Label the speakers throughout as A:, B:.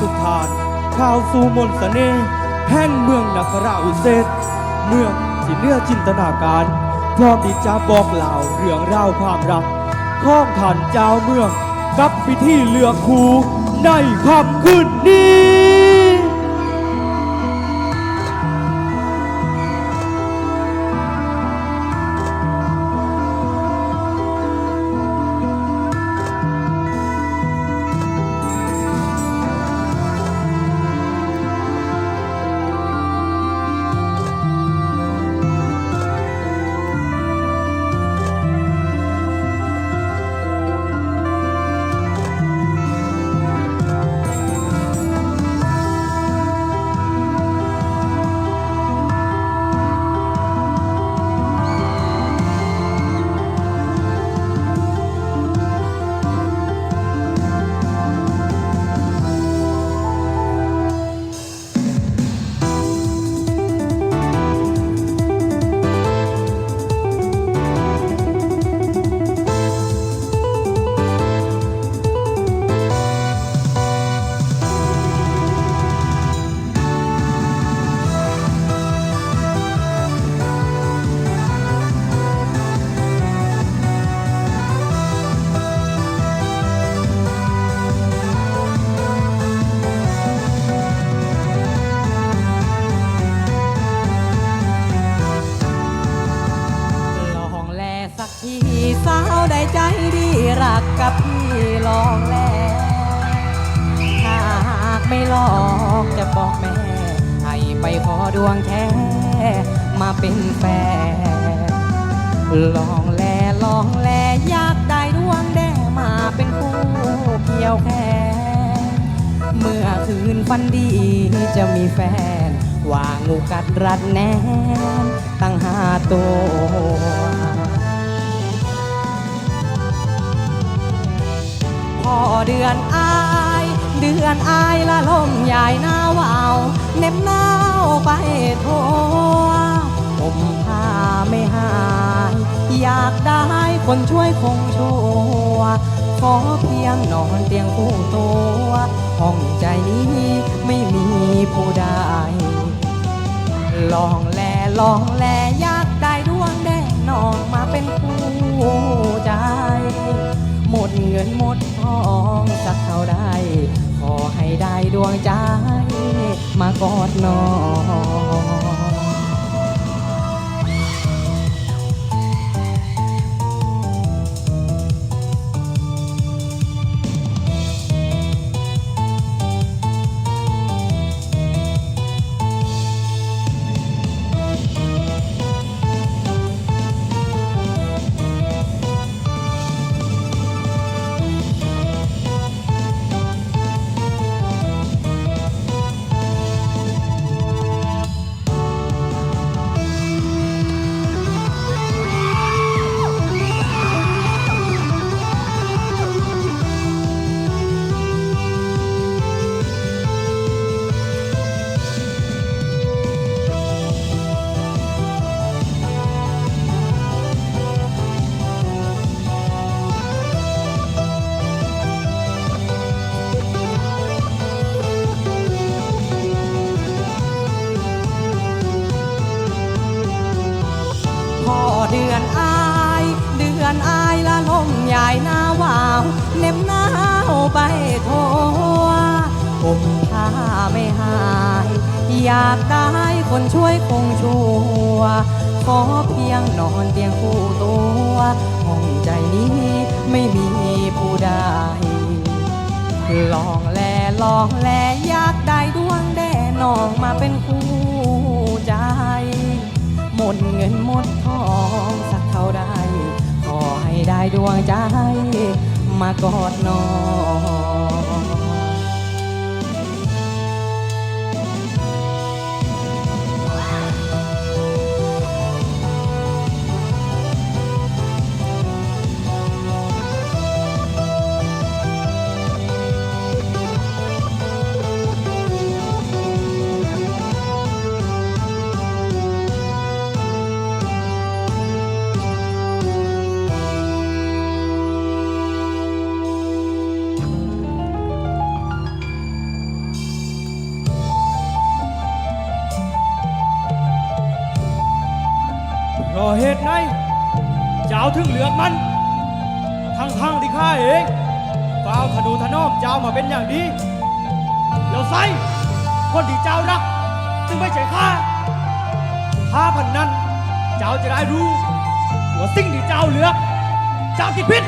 A: ทุกทานข่าวสู่มนสเสน่ห์แห่งเมืองนักราวิเศษ เมืองที่เนื้อจินตนาการ พร้อมที่จะบอกเล่าเรื่องราวความรักข้องท่านเจ้าเมือง กับพิธีเลือกคูในค่ำคืนนี้
B: ลองแลถ้าหากไม่ลอกจะบอกแม่ ให้ไปขอดวงแท้มาเป็นแฟนลองแลลองแลอยากได้ดวงแด้มาเป็นคู่เกี่ยวแขนเมื่อคืนฝันดีจะมีแฟนวางงูกัดรัดแน่ตั้งหาตัว พอเดือนอาย เดือนอายละลมยายหน้าวาวเน็บหนาวไปทั่วผมผ้าไม่หาย อยากได้คนช่วยคงชัวร์ขอเพียงนอนเตียงคู่ตัวห้องใจนี้ไม่มีผู้ใดลองแลลองแลยา กเท่าได้ ขอให้ได้ดวงใจ มากอดน้อง ไปทั่วผมผ้าไม่หาย อยากได้คนช่วยคงชัวขอเพียงนอนเตียงคู่ตัวห้องใจนี้ไม่มีผู้ใดลองแลลองแลอยากได้ดวงแด่นองมาเป็นคู่ใจ หมดเงินหมดทองสักเท่าใดขอให้ได้ดวงใจ มากอดน้อง
A: เหตุไหนเจ้าถึงเหลือมันทั้งทางที่ข้าเองฟ้าวธนูทนอมเจ้ามาเป็นอย่างดีแล้วไซคนที่เจ้ารักจึงไม่ใช่ข้าถ้าพันนั้น เจ้าจะได้รู้ว่าสิ่งที่เจ้าเหลือเจ้าคิดผิด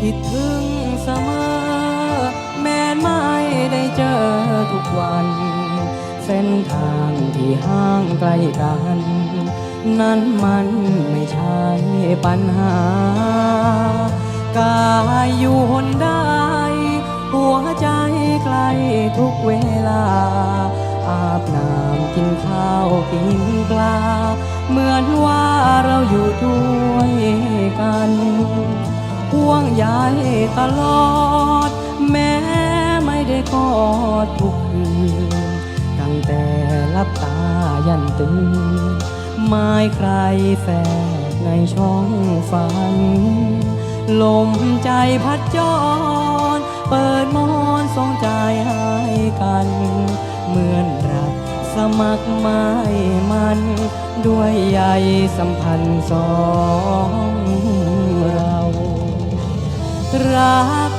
B: คิดถึงเสมอ แม้ไม่ได้เจอทุกวัน เส้นทางที่ห่างไกลกัน นั้นมันไม่ใช่ปัญหา กายอยู่หนใดหัวใจใกล้ทุกเวลา อาบน้ำกินข้าวกินปลา เหมือนว่าเราอยู่ด้วยกัน วงใยตลอด แม้ไม่ได้กอดทุกคืนตั้งแต่ลับตายันตื่นไม่ใครแฝกในช่องฝัน ลมใจพัดจรเปิดมอนส่งใจให้กัน เหมือนรักสมัครไม้มัน ด้วยใยสัมพันธ์สอง รัก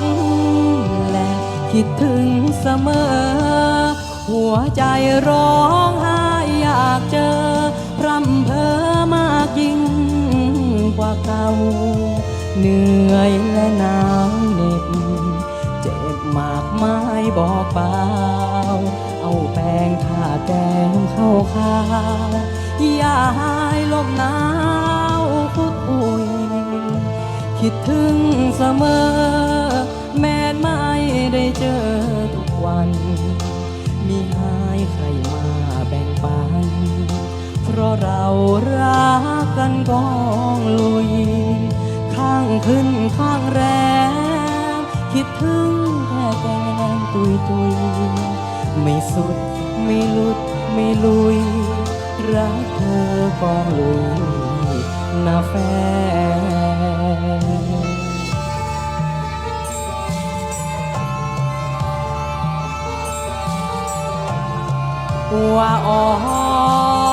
B: และคิดถึงเสมอ หัวใจร้องไห้อยากเจอ พร่ำเพ้อมากยิ่งกว่าเก่า เหนื่อยและหนาวเหน็บ เจ็บมากมายบอกเปล่า เอาแป้งทาแก้มเข้าขาวอย่าให้ลมหนาว คิดถึงเสมอ แม้ไม่ได้เจอทุกวัน มีให้ใครมาแบ่งปัน เพราะเรารักกันกองลุย ข้างขึ้นข้างแรมคิดถึงแค่แก้มตุยตุย ไม่สุดไม่หลุดไม่ลุย รักเธอกองลุย นาแฟน ว่าอ๋อ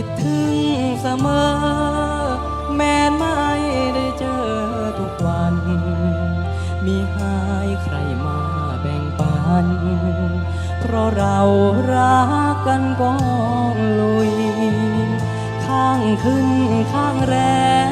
B: คิดถึงเสมอ แม้นไม่ได้เจอทุกวัน มีหายใครมาแบ่งปัน เพราะเรารักกันก้องลุย ข้างขึ้นข้างแรง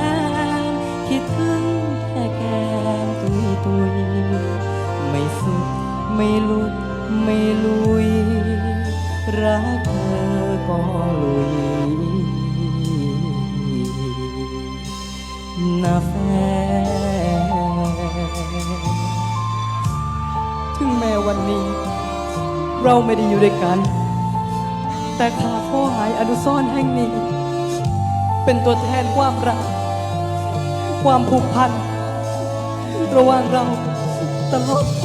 B: ได้อยู่ด้วยกัน แต่ขาข้อหายอนุสรณ์แห่งนี้ เป็นตัวแทนความรัก ความผูกพัน ระหว่างเราตลอดไป